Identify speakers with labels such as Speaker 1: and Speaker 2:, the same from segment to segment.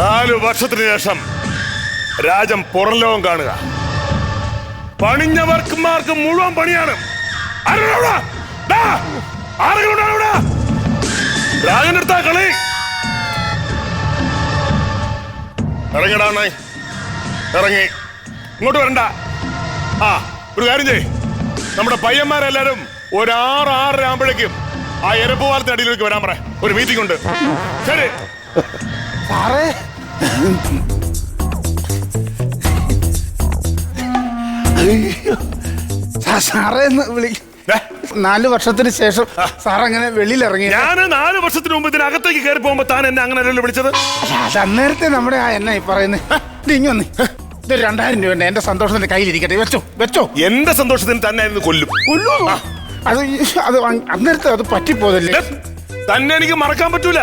Speaker 1: നാലു വർഷത്തിന് ശേഷം രാജം പുറംലോകം കാണുക. പണിഞ്ഞവർക്കുമാർക്ക് മുഴുവൻ പണിയാണ്. രാജനെടുത്താ കളി. ഇറങ്ങിടാ ഇറങ്ങി. ഇങ്ങോട്ട് വരണ്ട. ആ ഒരു കാര്യം ചെയ് നമ്മുടെ പയ്യന്മാരെല്ലാരും ഒരാറ് ആറ് ആറര ആകുമ്പോഴേക്കും ആ എരപ്പുപാലത്തിന്റെ അടിയിലേക്ക് വരാൻ പറ. ഒരു മീറ്റിംഗ് ഉണ്ട്. ശരി.
Speaker 2: സാറേ സാറേ എന്ന് വിളി നാല് വർഷത്തിന് ശേഷം സാർ അങ്ങനെ വെളിയിൽ ഇറങ്ങി
Speaker 1: ഞാൻ നാല് വർഷത്തിന് മുമ്പ് ഇതിനകത്തേക്ക് കയറി പോകുമ്പോ താൻ എന്നെ അങ്ങനെ വിളിച്ചത്.
Speaker 2: അത് അന്നേരത്തെ നമ്മുടെ ആ എന്നാ ഈ പറയുന്നത് ഇത് ഇങ്ങൊന്ന് ഇത് രണ്ടായിരം രൂപ എന്റെ സന്തോഷത്തിന്റെ കയ്യിലിരിക്കട്ടെ. വെച്ചോ വെച്ചോ.
Speaker 1: എന്റെ സന്തോഷത്തിന് തന്നെ ആയിരുന്നു കൊല്ലും.
Speaker 2: കൊല്ലൂ അത് അത് അന്നേരത്തെ അത് പറ്റിപ്പോതല്ലേ?
Speaker 1: തന്നെ എനിക്ക് മറക്കാൻ പറ്റൂല.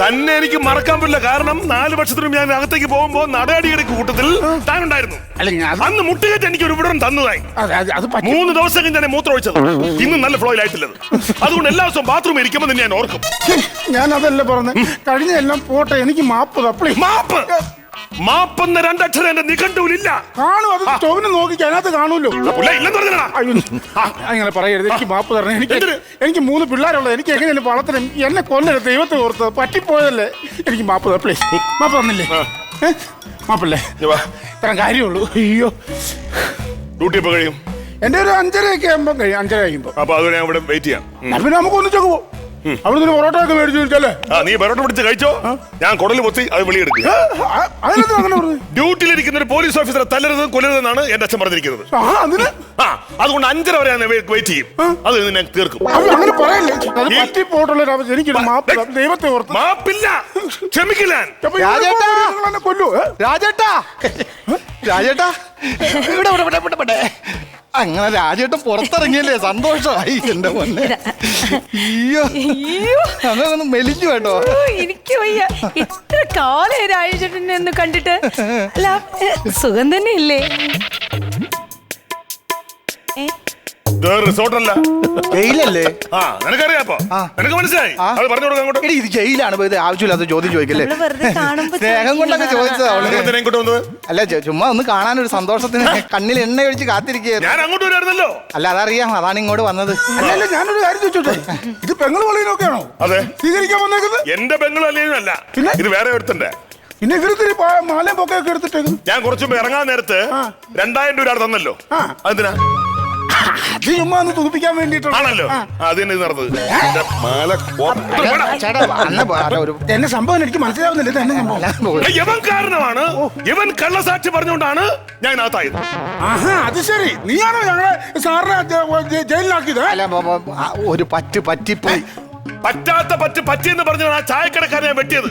Speaker 1: തന്നെ എനിക്ക് മറക്കാൻ പറ്റില്ല. കാരണം നാല് വർഷത്തിനും ഞാൻ അകത്തേക്ക് പോകുമ്പോ നടയടിയുടെ കൂട്ടത്തിൽ താനുണ്ടായിരുന്നു അന്ന് മുട്ടുകേറ്റ് എനിക്ക് ഒരു വിവരം തന്നതായി. മൂന്ന് ദിവസം കഴിഞ്ഞ് ഞാൻ മൂത്രം ഒഴിച്ചത്. ഇന്ന് നല്ല ഫ്ലോയിലായിട്ടില്ലത് അതുകൊണ്ട് എല്ലാ ദിവസവും ബാത്റൂമിൽ ഇരിക്കുമ്പോൾ ഞാൻ ഓർക്കും.
Speaker 2: ഞാൻ അതല്ല പറഞ്ഞു. കഴിഞ്ഞ എല്ലാം പോട്ടെ എനിക്ക് മാപ്പ് തപ്പളി.
Speaker 1: മാപ്പ്? മാപ്പെന്ന രണ്ടക്ഷരം എന്റെ നിഘണ്ടുവിലില്ല.
Speaker 2: കാണും അത് സ്റ്റോവിനെ നോക്കിക്കാൻ അതിനകത്ത് കാണൂല്ലോ
Speaker 1: പുള്ള ഇല്ലെന്ന് പറഞ്ഞാ
Speaker 2: അയ്യോ ആ, അങ്ങനെ പറയരുത് എനിക്ക് മാപ്പ് തരണം. എനിക്ക് എനിക്ക് മൂന്ന് പിള്ളേരുള്ളത് എനിക്ക് എങ്ങനെയാണ് വളർത്തണം. എന്നെ കൊല്ലരുത് ദൈവത്തെ ഓർത്ത് പറ്റിപ്പോയതല്ലേ? എനിക്ക് മാപ്പ് തരാം പ്ലീസ് മാപ്പ് തന്നില്ലേ? ഏ? മാപ്പല്ലേ? ഇത്ര കാര്യമുള്ളൂ. അയ്യോ.
Speaker 1: ഡ്യൂട്ടി ഇപ്പൊ കഴിയും?
Speaker 2: എന്റെ ഒരു അഞ്ചരയൊക്കെ ആകുമ്പോൾ കഴിയും അഞ്ചര കഴിയുമ്പോൾ
Speaker 1: അപ്പൊ അതുവരെ ഞാൻ ഇവിടെ വെയിറ്റ് ചെയ്യാം. ഉം.
Speaker 2: പിന്നെ നമുക്ക് ഒന്നിച്ചൊക്കെ പോകും അവിടെ ഒരു പൊറോട്ട ഒക്കെ മേടിച്ചു ചോദിച്ചല്ലേ
Speaker 1: ആ നീ പൊറോട്ട പിടിച്ച് കഴിച്ചോ? ഞാൻ കുടൽ പൊത്തി അത്
Speaker 2: പറഞ്ഞു?
Speaker 1: ഡ്യൂട്ടിയിലിരിക്കുന്ന ഒരു പോലീസ് ഓഫീസറെ തല്ലരുത് കൊല്ലരുതെന്നാണ് എന്റെ അച്ഛൻ പറഞ്ഞിരിക്കുന്നത്.
Speaker 2: ആ അതിന്?
Speaker 1: ആ അതുകൊണ്ട് അഞ്ചര വരെ ഞാൻ വെയിറ്റ് ചെയ്യും. അത് ഞാൻ തീർക്കും. മാപ്പില്ല ക്ഷമിക്കില്ല
Speaker 3: രാജേട്ടാ! രാജേട്ടാ! ഇവിടെ ഇവിടെ ഇവിടെ ഇവിടെ. അങ്ങനെ രാജേട്ടൻ പുറത്തിറങ്ങിയല്ലേ? സന്തോഷമായി എന്റെ പൊന്നെ. അയ്യോ. അങ്ങനെ ഒന്ന് മെലിഞ്ഞു കേട്ടോ.
Speaker 4: എനിക്ക് വയ്യ. ഇത്ര കാലം രാജേട്ടനെ ഒന്ന് കണ്ടിട്ട്. അല്ല സുഖം തന്നെ ഇല്ലേ
Speaker 1: ഇത് റിസോർട്ടല്ല.
Speaker 3: ജയിലല്ലേ?
Speaker 1: ആ. നിനക്ക് മനസ്സിലായി? പറഞ്ഞു കൊടുക്കാൻ അങ്ങോട്ട്.
Speaker 3: എടി ഇത് ജയിലാണ്. ഇപ്പൊ ഇത് ആവശ്യമില്ലാത്ത ചോദ്യം ചോദിക്കല്ലേ?
Speaker 4: നമ്മൾ വെറുതെ കാണുമ്പോ
Speaker 3: സ്നേഹം കൊണ്ടൊക്കെ ചോദിച്ചതാ അവൾ.
Speaker 1: നിങ്ങൾ എന്തിനാ ഇങ്ങോട്ട് വന്നത്?
Speaker 3: അല്ല ചു- ചുമ്മാ ഒന്ന് കാണാൻ ഒരു സന്തോഷത്തിന് കണ്ണിൽ എണ്ണ ഒഴിച്ച് കാത്തിരിക്കുകയായിരുന്നു.
Speaker 1: ഞാൻ അങ്ങോട്ട്
Speaker 3: അല്ല അതറിയാം. അതാണ് ഇങ്ങോട്ട് വന്നത്.
Speaker 2: അല്ലല്ല ഞാനൊരു കാര്യം ചോദിച്ചോട്ടെ? ഇത് പെങ്ങൾ പള്ളിയിലൊക്കെയാണോ
Speaker 1: അതെ.
Speaker 2: സ്വീകരിക്കാൻ വന്നേക്കുന്നത്?
Speaker 1: എന്റെ ബംഗളും
Speaker 2: പിന്നെ?
Speaker 1: ഇത് വേറെ ഒരുത്തന്റെ.
Speaker 2: പിന്നെ ഇവരിത്തിരി മാലയും പൊക്കയൊക്കെ എടുത്തിട്ടേക്കും
Speaker 1: ഞാൻ കുറച്ചു മുമ്പ് ഇറങ്ങാൻ നേരത്ത് രണ്ടായിരം രൂപ തന്നല്ലോ.
Speaker 2: ആ.
Speaker 1: അതെന്തിനാ?
Speaker 2: അത് ചുമ്മാ ഒന്ന്
Speaker 1: ആണല്ലോ. നടന്നത്. എന്റെ മാല.
Speaker 3: ചേട്ടാ അന്ന് ഒരു
Speaker 2: എന്നെ സംഭവം എനിക്ക് മനസ്സിലാവുന്നില്ല. ഇത് എന്നെ സംഭവം.
Speaker 1: ഏയ്, കാരണമാണ്. ഇവൻ കള്ളസാക്ഷി പറഞ്ഞുകൊണ്ടാണ് ഞാൻ അകത്തായത്
Speaker 2: ആഹാ അത് ശരി. നീയാണോ ഞങ്ങളെ സാറിനെ ജ- ജ- ജയിലിലാക്കിയത്?
Speaker 3: അല്ല ബ- ബ- ആ, ഒരു പറ്റ് പറ്റിപ്പോയി.
Speaker 1: പറ്റാത്ത പറ്റ് പറ്റിയെന്ന് പറഞ്ഞാണ് ആ ചായക്കടക്കാരൻ ഞാൻ വെട്ടിയത്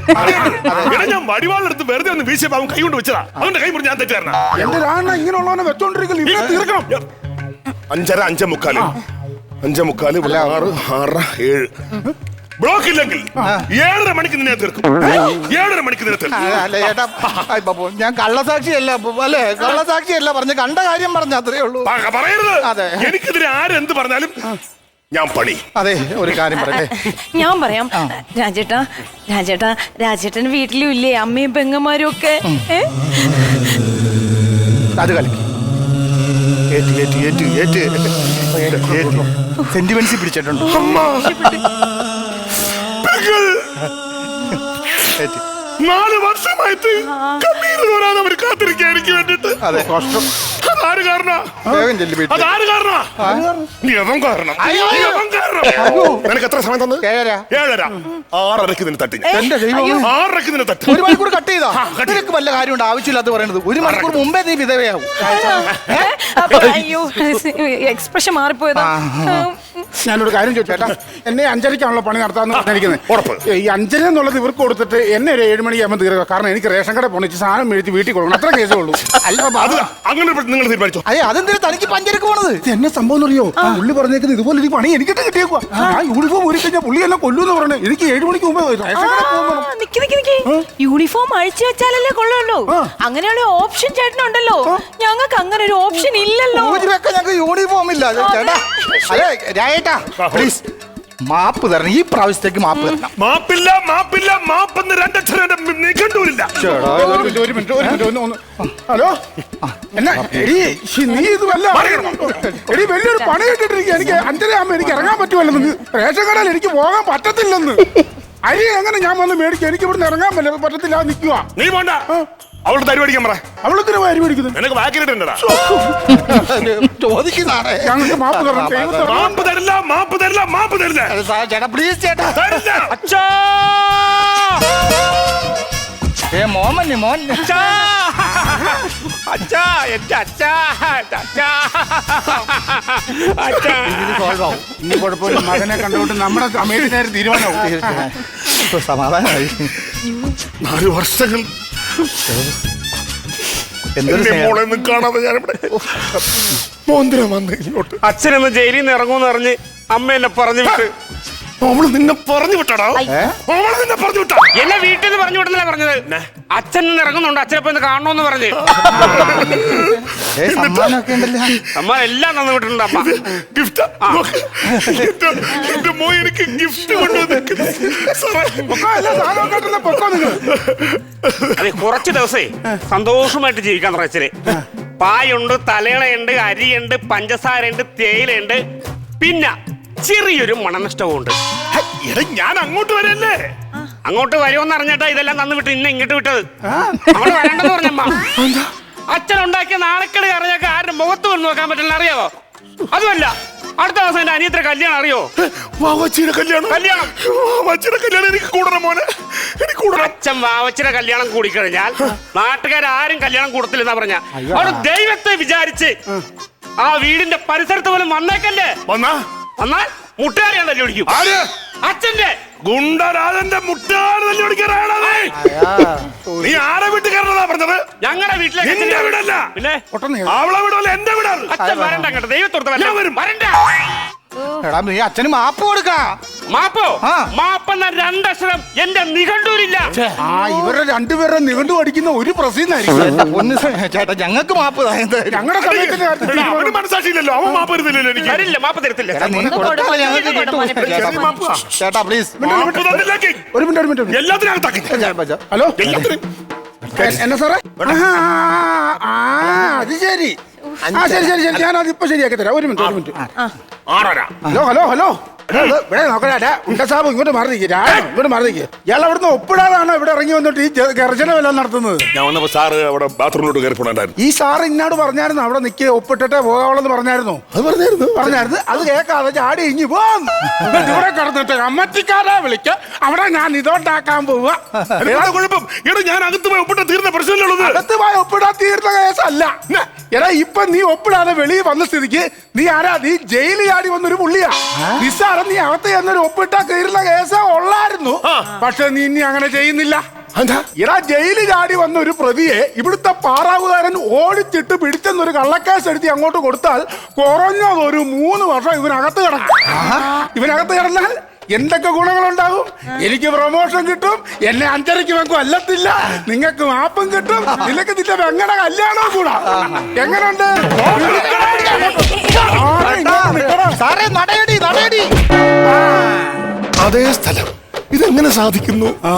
Speaker 1: ഇവിടെ ഞാൻ വടിവാളെടുത്ത് വെറുതെ ഒന്ന് വീശിയപ്പോ അവൻ കൈ കൊണ്ട് വെച്ചതാ. അവന്റെ കൈ മുറി ഞാൻ
Speaker 2: എന്റെ രാണ ഇങ്ങനെയുള്ളവനെ വെച്ചോണ്ടിരിക്കൽ ഇവിടെ തീർക്കണം.
Speaker 1: അഞ്ചര അഞ്ചേ മുക്കാൽ അഞ്ചേ മുക്കാൽ ഇവിടെ ആറ് ആറ് ഏഴ്. ബ്ലോക്ക് ഇല്ലെങ്കിൽ ഏഴര മണിക്ക് നിന്നെ തീർക്കും. ഏഴര മണിക്ക് നിന്നെ തീർക്കും.
Speaker 3: അല്ല ചേട്ടാ ഞാൻ കള്ളസാക്ഷിയല്ല അല്ലെ അല്ലേ? കള്ളസാക്ഷിയല്ല പറഞ്ഞ കണ്ട കാര്യം പറഞ്ഞ അത്രേ ഉള്ളൂ.
Speaker 1: പ- പറയരുത്.
Speaker 3: അതെ.
Speaker 1: എനിക്കെതിരെ ആരെന്ത് പറഞ്ഞാലും ഞാൻ പണി.
Speaker 3: അതെ ഒരു കാര്യം പറയട്ടെ.
Speaker 4: ഞാൻ പറയാം. രാജേട്ടാ രാജേട്ടാ രാജേട്ടൻ വീട്ടിലും ഇല്ലേ? അമ്മയും പെങ്ങന്മാരും ഒക്കെ? ഏ?
Speaker 3: അത് കളിക്കും. ഏറ്റ് ഏറ്റു ഏറ്റു ഏറ്റു ഏറ്റു സെന്റിമെന്റ്സ് പിടിച്ചിട്ടുണ്ട്. ഏറ്റ്
Speaker 1: നാല് വർഷമായിട്ട് കണ്ണീര് തോരാതെ അവർ കാത്തിരിക്കുക എനിക്ക് വേണ്ടിട്ട്
Speaker 3: അതെ. കഷ്ടം
Speaker 1: അതാര് കാരണ?
Speaker 3: വേഗം ചെല്ലു വീട്ടിൽ.
Speaker 1: അതാര് കാരണ? നീ അവൻ കാരണം. നീ അവൻ കാരണം. നിനക്ക് എത്ര സമയം തന്നത്
Speaker 3: ഏഴര.
Speaker 1: ഏഴര. ആറരക്ക് നിന്നെ തട്ടി ഞാൻ.
Speaker 3: എന്റെ ദൈവം
Speaker 1: ആറരക്ക് നിന്നെ തട്ടി.
Speaker 3: ഒരു മണിക്കൂർ കട്ട് ചെയ്താ.
Speaker 1: cut.
Speaker 3: നിനക്ക് വല്ല കാര്യമുണ്ട് ആവശ്യമില്ലാത്ത പറയണത്. ഒരു മണിക്കൂർ മുമ്പേ നീ വിധവയാവും.
Speaker 4: ഏ? അപ്പൊ അയ്യോ എക്സ്പ്രഷൻ മാറിപ്പോയതാ. ഉം.
Speaker 2: ഞാനൊരു കാര്യം ചോദിച്ചേട്ടാ? എന്നെ അഞ്ചരക്കാണല്ലോ പണി നടത്താന്ന് പറഞ്ഞിരിക്കുന്നത്.
Speaker 1: ഉറപ്പ്.
Speaker 2: ഈ അഞ്ചര എന്നുള്ളത് ഇവർക്ക് കൊടുത്തിട്ട് എന്നെ ഒരു ഏഴ് മണിയാകുമ്പോൾ തീർക്കുക. കാരണം എനിക്ക് റേഷൻ കട പോണിച്ച് സാധനം മേടിച്ച് വീട്ടിൽ കൊള്ളണം അത്ര കേസേ ഉള്ളൂ
Speaker 3: അല്ല
Speaker 1: അത് അങ്ങനെ നിങ്ങൾ തീരുമാനിച്ചോ.
Speaker 3: അതെ അതെന്തിനാ തനിക്ക് പഞ്ചരക്ക് പോണത്?
Speaker 2: ഇത് എന്നെ സംഭവം അറിയോ പുള്ളി പറഞ്ഞേക്കുന്നത് ഇതുപോലെ ഒരു പണി എനിക്കിട്ട് കിട്ടിയേക്കുവാ. ഞാൻ യൂണിഫോം ഊരി കഴിഞ്ഞാൽ പുള്ളി എന്നെ കൊല്ലൂന്ന് പറഞ്ഞു എനിക്ക് ഏഴ് മണിക്ക് മുമ്പ്.
Speaker 4: യൂണിഫോം അഴിച്ചു വെച്ചാലല്ലേ കൊള്ളുള്ളൂ.
Speaker 2: ആ.
Speaker 4: അങ്ങനെയുള്ള ഓപ്ഷൻ ചേട്ടനുണ്ടല്ലോ. ഞങ്ങൾക്ക് അങ്ങനെ ഒരു ഓപ്ഷൻ ഇല്ലല്ലോ.
Speaker 3: ഞങ്ങൾക്ക് യൂണിഫോം ഇല്ല. ചേട്ടാ അതെ രാജേട്ടാ പ്ലീസ് മാപ്പ് തരണം. ഈ പ്രാവശ്യത്തേക്ക് മാപ്പ് തരണം.
Speaker 1: മാപ്പില്ല മാപ്പില്ല മാപ്പെന്ന് രണ്ടക്ഷരം എന്റെ നിഘണ്ടുവിലില്ല
Speaker 2: ഒരു മിനിറ്റ് ഒരു മിനിറ്റ് ഒന്ന് ഒന്ന്. ഹലോ? എന്നാ എടി ശ്ശി, നീ ഇത് വല്ല എടി വലിയൊരു പണി കിട്ടിട്ടിരിക്കുക എനിക്ക് അഞ്ചര ആകുമ്പോ എനിക്ക് ഇറങ്ങാൻ പറ്റുമല്ലെന്ന് റേഷൻ കടയിൽ എനിക്ക് പോകാൻ പറ്റത്തില്ലെന്ന്. അരി എങ്ങനെ ഞാൻ വന്ന് മേടിക്കും? എനിക്ക് ഇവിടുന്ന് ഇറങ്ങാൻ പറ്റില്ല. പറ്റത്തില്ല നിൽക്കുക
Speaker 1: നീ പോണ്ട. അവളോട് തരി പഠിക്കാൻ പറ
Speaker 2: അവളത്തിന് അരി മേടിക്കുന്നത്
Speaker 1: നിനക്ക് വാക്കിലിട്ടുണ്ടടാ
Speaker 3: ചോദിക്കുന്നതാണേ
Speaker 2: ഞങ്ങൾക്ക് മാപ്പ് തരണം. ദൈവത്തെ
Speaker 1: മാപ്പ് തരില്ല മാപ്പ് തരില്ല മാപ്പ് തരില്ല.
Speaker 3: അത് സാർ ചേട്ടാ പ്ലീസ് ചേട്ടാ.
Speaker 1: തരില്ല.
Speaker 5: അച്ഛാ.
Speaker 3: ഏ മോൻ
Speaker 5: അച്ഛാ. അച്ഛാ എന്റെ അച്ഛാ അച്ഛാ അച്ഛാ.
Speaker 2: ഇനി കുഴപ്പമില്ല. മകനെ കണ്ടുകൊണ്ട് നമ്മുടെ അമേരിക്കാർ തീരുമാനമാവും.
Speaker 3: ഇപ്പൊ സമാധാനമായി.
Speaker 1: നാല് വർഷങ്ങൾ
Speaker 3: എന്തൊരു
Speaker 1: എന്റെ
Speaker 3: സ്നേഹം.
Speaker 1: മോളെ ഒന്നും കാണാതെ ഞാനിവിടെ മോന്തിരം വന്ന് ഇങ്ങോട്ട്.
Speaker 5: അച്ഛനൊന്ന് ജയിലിൽ നിന്ന് ഇറങ്ങുമെന്ന് അറിഞ്ഞ് അമ്മ എന്നെ പറഞ്ഞു വിട്ട്.
Speaker 1: അവൾ നിന്നെ പറഞ്ഞു വിട്ടടാ. അവൾ നിന്നെ പറഞ്ഞു വിട്ടാ.
Speaker 5: എന്നെ വീട്ടിൽ നിന്ന് പറഞ്ഞു വിടുന്നില്ല പറഞ്ഞത്? അച്ഛൻ നിന്ന് ഇറങ്ങുന്നുണ്ട്. അച്ഛനെ പോയി ഒന്ന് കാണണമെന്ന് പറഞ്ഞ്.
Speaker 3: സമ്മാനമൊക്കെ ഉണ്ടല്ലോ.
Speaker 5: അമ്മ എല്ലാം തന്നു വിട്ടിട്ടുണ്ട് അമ്മ
Speaker 1: ഗിഫ്റ്റ് എന്റെ എനിക്ക്
Speaker 5: അതെ കുറച്ച് ദിവസേ സന്തോഷമായിട്ട് ജീവിക്കാൻ തുടച്ചിൽ പായുണ്ട് തലേണയുണ്ട് അരിയുണ്ട് പഞ്ചസാരയുണ്ട് തേയിലയുണ്ട്. പിന്നെ ചെറിയൊരു മണനഷ്ടവും ഉണ്ട്
Speaker 1: എടാ ഞാൻ അങ്ങോട്ട് വരല്ലേ?
Speaker 5: അങ്ങോട്ട് വരുമെന്ന് അറിഞ്ഞിട്ടാ ഇതെല്ലാം തന്നു വിട്ട് ഇന്നെ ഇങ്ങോട്ട് വിട്ടത്. അവിടെ വരണ്ടെന്ന് പറഞ്ഞമ്മ അച്ഛൻ ഉണ്ടാക്കിയ നാണക്കേട് അറിയാക്ക ആരുടെ മുഖത്ത് വന്ന് നോക്കാൻ പറ്റില്ല അറിയാവോ? അതുമല്ല അടുത്ത ദിവസം എന്റെ അനിയത്തിന്റെ കല്യാണം അറിയോ?
Speaker 1: വാവച്ചിയുടെ കല്യാണം?
Speaker 5: കല്യാണം.
Speaker 1: വാവച്ചിയുടെ കല്യാണം എനിക്ക് കൂടണം മോനെ. എനിക്ക് കൂടണം.
Speaker 5: അച്ഛൻ വാവച്ചിയുടെ കല്യാണം കൂടി കഴിഞ്ഞാൽ നാട്ടുകാരും കല്യാണം കൂടത്തില്ലെന്നാ പറഞ്ഞ. അവിടെ ദൈവത്തെ വിചാരിച്ച് ആ. വീടിന്റെ പരിസരത്ത് പോലും വന്നേക്കല്ലേ?
Speaker 1: വന്നാ?
Speaker 5: വന്നാൽ മുട്ടുകാരി തല്ലി പിടിക്കും
Speaker 1: ആര്?
Speaker 5: അച്ഛന്റെ
Speaker 1: ഗുണ്ടരാജന്റെ മുട്ടാറ് തല്ലി പിടിക്കാനാണത് നീ ആരെ വീട്ടിൽ കയറണതാ പറഞ്ഞത്?
Speaker 5: ഞങ്ങളുടെ വീട്ടിലേക്ക്
Speaker 1: നിന്റെ വീടല്ല.
Speaker 5: പിന്നെ?
Speaker 1: അവളെ വീടല്ല എന്റെ വീടാണ്.
Speaker 5: അച്ഛൻ വരണ്ട അങ്ങോട്ട്. ദൈവത്തോടത്ത്
Speaker 1: ഞാൻ വരും.
Speaker 5: വരണ്ട.
Speaker 3: എടാ നീ അച്ഛന് മാപ്പ് കൊടുക്കാ.
Speaker 5: മാപ്പോ?
Speaker 3: ആ.
Speaker 5: മാപ്പെന്ന രണ്ടക്ഷരം എന്റെ നിഘണ്ടൂരില്ല
Speaker 2: ആ ഇവരുടെ രണ്ടുപേരുടെ നിഘണ്ടു അടിക്കുന്ന ഒരു പ്രസീന്നായിരിക്കും
Speaker 3: ചേട്ടാ സ- ചേട്ടാ ഞങ്ങൾക്ക് മാപ്പ് താ എന്തായാലും.
Speaker 2: ഞങ്ങളുടെ സമയത്തിന്റെ കാര്യത്തിൽ
Speaker 1: അവന് മനസ്സാക്ഷിയില്ലല്ലോ അവൻ മാപ്പ് എനിക്ക്.
Speaker 5: തരില്ല മാപ്പ് തരത്തില്ല.
Speaker 3: ചേട്ടാ നീ കൊടുത്താലേ ഞങ്ങൾക്ക് കിട്ടൂ. ചേട്ടാ,
Speaker 1: ചെറിയ മാപ്പാ.
Speaker 3: ചേട്ടാ പ്ലീസ്
Speaker 1: മാപ്പ് തന്നില്ലെങ്കിൽ
Speaker 2: ഒരു മിനിറ്റ് ഒരു മിനിറ്റ്. ഹലോ?
Speaker 1: എല്ലാത്തിനും.
Speaker 2: എന്നാ സാറേ? ആഹാ, ആ അത് ശരി. ആ ശരി ശരി ശരി. ഞാൻ അതിപ്പോ ശരിയാക്കി തരാം ഒരു മിനിറ്റ് ഒരു മിനിറ്റ്.
Speaker 1: ആറര.
Speaker 2: Hello hello hello. ഇവിടെ നോക്കടാ ഉണ്ട സാബ് ഇങ്ങോട്ട് മാറി നിൽക്കുക ഇങ്ങോട്ട് മാറി നിൽക്കുക ഇയാൾ അവിടുന്ന് ഒപ്പിടാതാണ് ഇവിടെ ഇറങ്ങി വന്നിട്ട് ഈ ഗർജന വല്ലതും നടത്തുന്നത്.
Speaker 1: ഞാൻ വന്നപ്പോ സാറ് അവിടെ ബാത്റൂമിലോട്ട് കയറി പോണായിരുന്നു.
Speaker 2: ഈ സാർ ഇന്നോട് പറഞ്ഞായിരുന്നു അവിടെ നിൽക്കുക ഒപ്പിട്ടിട്ടേ പോകാവുള്ളെന്ന് പറഞ്ഞായിരുന്നു.
Speaker 1: അത് പറഞ്ഞായിരുന്നു.
Speaker 2: പറഞ്ഞായിരുന്നു. അത് കേൾക്കാതെ ചാടി ഇങ്ങി പോന്ന് ഇവിടെ കിടന്നിട്ട് അമ്മച്ചിക്കാരെ വിളിക്ക. അവിടെ ഞാൻ ഇതോട്ടാക്കാൻ പോവുക.
Speaker 1: കുഴപ്പം? ഇവിടെ ഞാൻ അകത്ത് പോയി ഒപ്പിട്ട തീർന്ന പ്രശ്നമുള്ളത്
Speaker 2: അകത്ത് പോയി ഒപ്പിടാൻ തീർന്ന കേസല്ല. എടാ ഇപ്പൊ നീ ഒപ്പിടാതെ വെളിയിൽ വന്ന സ്ഥിതിക്ക് നീ ആരാ? നീ ജയിലിൽ ആടി വന്നൊരു പുള്ളിയാ. നിസ്സാരം നീ അകത്ത് എന്നൊരു ഒപ്പിട്ടാ കയറുന്ന കേസ് ഉള്ളായിരുന്നു. പക്ഷെ നീ ഇനി അങ്ങനെ ചെയ്യുന്നില്ല. എടാ ജയിലിൽ ചാടി വന്ന ഒരു പ്രതിയെ ഇവിടുത്തെ പാറാവുകാരൻ ഓടിച്ചിട്ട് പിടിച്ചെന്നൊരു കള്ളക്കേസ് എടുത്തി അങ്ങോട്ട് കൊടുത്താൽ കുറഞ്ഞത് ഒരു മൂന്ന് വർഷം ഇവനകത്ത് കിടക്കും. ഇവനകത്ത് കിടന്നാൽ എന്തൊക്കെ ഗുണങ്ങളുണ്ടാകും? എനിക്ക് പ്രൊമോഷൻ കിട്ടും എന്നെ അഞ്ചരയ്ക്ക് വെക്കും അല്ലത്തില്ല. നിങ്ങൾക്ക് മാപ്പും കിട്ടും നിനക്ക് നിന്റെ വെങ്ങടെ കല്യാണവും കൂട. എങ്ങനുണ്ട്?
Speaker 3: സാറേ നടയടി നടയടി.
Speaker 1: അതേ സ്ഥലം. ഇതെങ്ങനെ സാധിക്കുന്നു?
Speaker 2: ആ.